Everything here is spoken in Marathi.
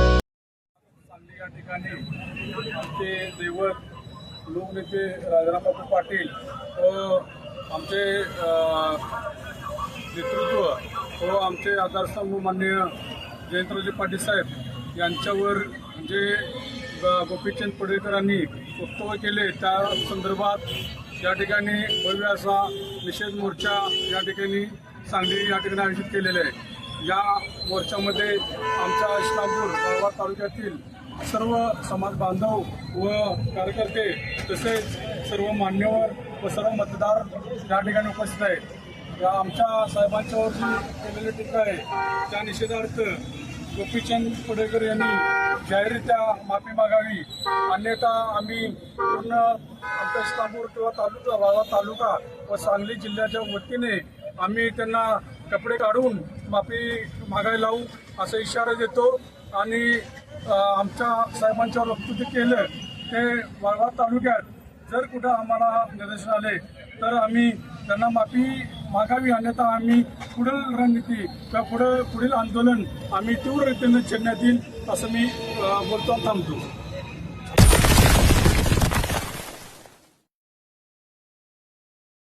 सांगली या ठिकाणी आमचे दैवत लोकनेते राजारामबाबू पाटील व आमचे नेतृत्व व आमचे आधारस्तंभ माननीय जयंतरावजी पाटील साहेब यांच्यावर जे ग- गोपीचंद पडळकरांनी वक्तव्य केले त्या संदर्भात या ठिकाणी भव्य असा निषेध मोर्चा या ठिकाणी सांगली या ठिकाणी आयोजित केलेला आहे. या मोर्चामध्ये आमच्या इस्लामपूर गावा तालुक्यातील सर्व समाज बांधव व कार्यकर्ते तसेच सर्व मान्यवर व सर्व मतदार या ठिकाणी उपस्थित आहेत. या आमच्या साहेबांच्यावर केलेली टीका आहे. त्या निषेधार्थ गोपीचंद पडेकर यांनी जाहीररित्या माफी मागावी. अन्यथा आम्ही पूर्ण आमच्या इस्लामपूर किंवा तालुका वाळवा तालुका व सांगली जिल्ह्याच्या वतीने आम्ही त्यांना कपडे काढून माफी मागायला लावू असा इशारा देतो. आणि आमच्या साहेबांच्यावर वक्तृत्व केलं ते वाळवा तालुक्यात जर कुठं आम्हाला निदर्शन आले तर आम्ही त्यांना माफी मागावी अन्यथा आम्ही पुढील रणनीती किंवा पुढं पुढील आंदोलन आम्ही तीव्र रीतीने छेडण्यात येईल असं मी बोलतो थांबतो.